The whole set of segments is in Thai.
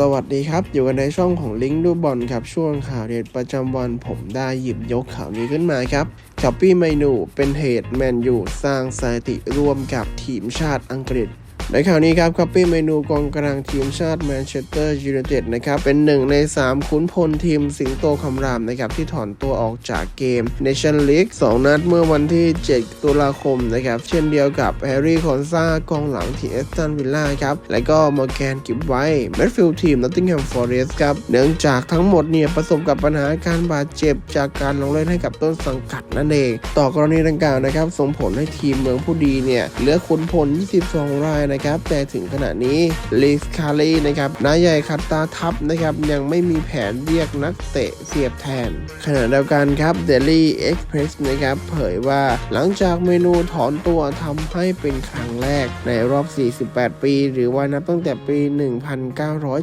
สวัสดีครับ อยู่กันในช่องของลิงก์ดูบอลครับ ช่วงข่าวเด็ดประจำวันผมได้หยิบยกข่าวนี้ขึ้นมาครับช้อปปี้เมนูเป็นเหตุแมนยูสร้างสถิติร่วมกับทีมชาติอังกฤษ ในข่าวนี้ครับคัปปี้เมนูกองกลางทีมชาติแมนเชสเตอร์ยูไนเต็ดนะครับเป็นหนึ่งใน 3 ขุนพลทีมสิงโตคำรามนะครับที่ถอนตัวออกจากเกม Nation League 2นัดเมื่อวันที่ 7 ตุลาคมนะครับเช่นเดียวกับแฮร์รี่คอนซากองหลังทีเอสตันวิลล่าครับและก็มอร์แกนกิบไว้แมดฟิลด์ทีมนอตติงแฮมฟอร์เรสต์ครับเนื่องจากทั้งหมดเนี่ยประสบกับปัญหาการบาดเจ็บจากการลงเล่นให้กับต้นสังกัดนั่นเอง ต่อกรณีดังกล่าวนะครับส่งผลให้ทีมเมืองผู้ดีเนี่ยเหลือขุนพล 22 รายนะครับ แต่ถึงขณะนี้ลีสคารีนะครับนายใหญ่คัตตาทัพนะครับยังไม่มีแผนเรียกนักเตะเสียบแทน ขณะเดียวกันครับเดลี่เอ็กเพรสนะครับเผยว่าหลังจากเมนูถอนตัวทำให้เป็นครั้งแรกในรอบ 48 ปี หรือว่านับตั้งแต่ปี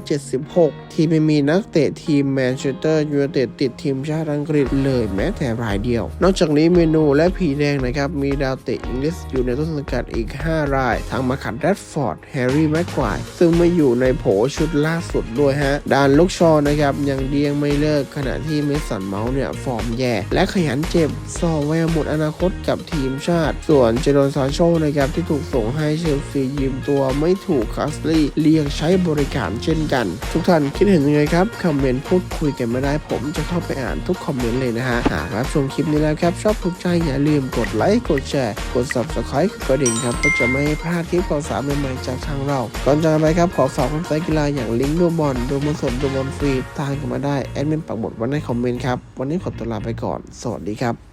1976 ที่ไม่มีนักเตะทีมแมนเชสเตอร์ยูไนเต็ดติดทีมชาติอังกฤษเลยแม้แต่รายเดียว นอกจากนี้เมนูและผีแดงนะครับมีดาวเตะอังกฤษอยู่ในต้นสังกัดอีก 5 ราย ทั้งมาคัดแรดฟอร์ดแฮร์รี่แม็กควายซึ่งไม่อยู่ในโผชุดล่าสุดด้วยฮะด้านลูกชอนะครับยังเดียงไม่เลิกขณะที่เมสันเมาส์เนี่ยฟอร์มแย่ และขยันเจ็บซอแววหมดอนาคตกับทีมชาติ ส่วนเจโรนซานโชนะครับที่ถูกส่งให้เชลซียืมตัวไม่ถูกคัสลีเรียกใช้บริการเช่นกัน ทุกท่านคิดเห็นยังไงครับคอมเมนต์พูดคุยกันไมาได้ผมจะเข้าไปอ่านทุกคอมเมนต์เลยนะฮะหากรับชมคลิปนี้แล้วครับชอบถูกใจอย่าลืมกดไลค์กดแชร์กด subscribe กดกระดิ่งครับเพื่อจะไม่พลาดคลิปข่าวสารใหม่ๆจากทางเรา ก่อนจากไปครับขอฝากเว็บไซต์กีฬาอย่างลิงก์ดูบอลดูบอลสดดูบอลฟรีทางกันมาได้แอดมินปักหมดไว้ในคอมเมนต์ครับ วันนี้ขอตัวลาไปก่อน สวัสดีครับ